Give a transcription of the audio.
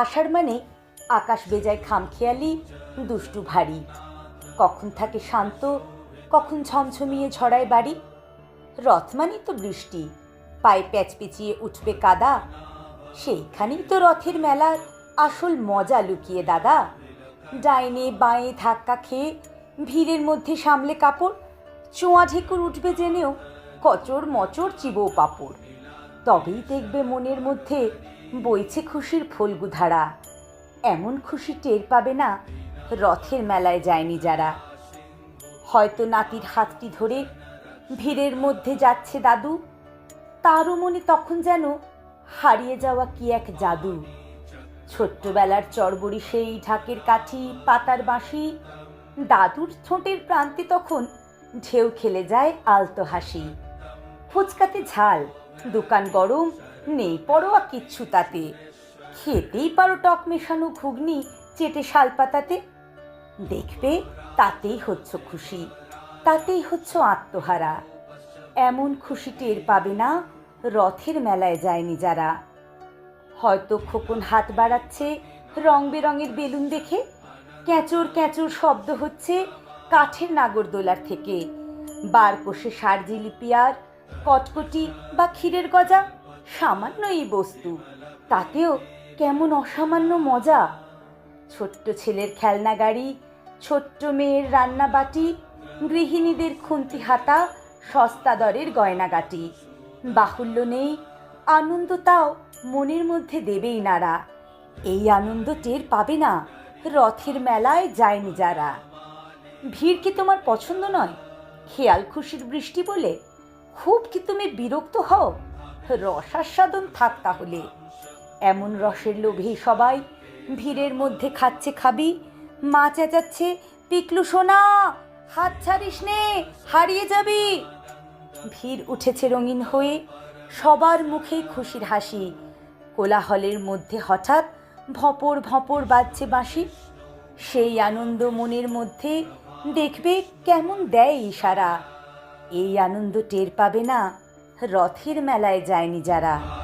আষাঢ় মানে আকাশ বেজায় খামখেয়ালি, দুষ্টু ভারী। কখন থাকে শান্ত, কখন ঝমঝমিয়ে ঝড়ায় বাড়ি? রথ মানেই তো বৃষ্টি, পায়ে প্যাচ পেঁচিয়ে উঠবে কাদা। সেইখানেই তো রথের মেলার আসল মজা লুকিয়ে দাদা। ডাইনে বাঁয়ে ধাক্কা খেয়ে ভিড়ের মধ্যে সামলে কাপড়, চোঁয়া ঢেকুর উঠবে জেনেও কচর মচর চিবো পাপড়। তবেই দেখবে মনের মধ্যে বইছে খুশির ফলগুধারা। এমন খুশি টের পাবে না রথের মেলায় যায়নি যারা। হয়তো নাতির হাতটি ধরে ভিড়ের মধ্যে যাচ্ছে দাদু। তারও মনে তখন যেন হারিয়ে যাওয়া কি এক জাদু। ছোট্টবেলার চড়বড়ি সেই ঢাকের কাঠি, পাতার বাঁশি। দাদুর ঠোঁটের প্রান্তে তখন ঢেউ খেলে যায় আলতো হাসি। ফুচকাতে ঝাল, দোকান গরম নেই পরোয়া কিচ্ছু তাতে। খেতেই পারো টক মেশানো ঘুগনি চেটে শাল পাতাতে। দেখবে তাতেই হচ্ছ খুশি, তাতেই হচ্ছ আত্মহারা। এমন খুশি টের পাবে না রথের মেলায় যায়নি যারা। হয়তো খোকন হাত বাড়াচ্ছে রং বেরঙের বেলুন দেখে। ক্যাঁচোর ক্যাঁচোর শব্দ হচ্ছে কাঠের নাগরদোলার থেকে। বার কষে সার জিলিপি আর কটকটি বা ক্ষীরের গজা। সামান্য এই বস্তু। তাতেও কেমন অসামান্য মজা। ছোট্ট ছেলের খেলনা গাড়ি, ছোট্ট মেয়ের রান্না বাটি, গৃহিণীদের খুন্তি হাতা, সস্তা দরের গয়নাগাটি। বাহুল্য নেই, আনন্দ তাও মনের মধ্যে দেবেই নাড়া এই আনন্দ টের পাবে না, রথের মেলায় যায়নি যারা। ভিড় কি তোমার পছন্দ নয়? খেয়াল খুশির বৃষ্টি বলে, খুব কি তুমি বিরক্ত হও? রসাস্বাদন থাক তাহলে। এমন রসের লোভে সবাই ভিড়ের মধ্যে খাচ্ছে খাবি, মা চেঁচাচ্ছে, পিকলু সোনা, হাত ছাড়িস নে, হারিয়ে যাবি। ভিড় উঠেছে রঙিন হয়ে সবার মুখে খুশির হাসি। কোলাহলের মধ্যে হঠাৎ ভপর ভপর বাজছে বাঁশি। সেই আনন্দ মনের মধ্যে দেখবে কেমন দেয় ইশারা। এই আনন্দ টের পাবে না রথের মেলায় যায়নি যারা।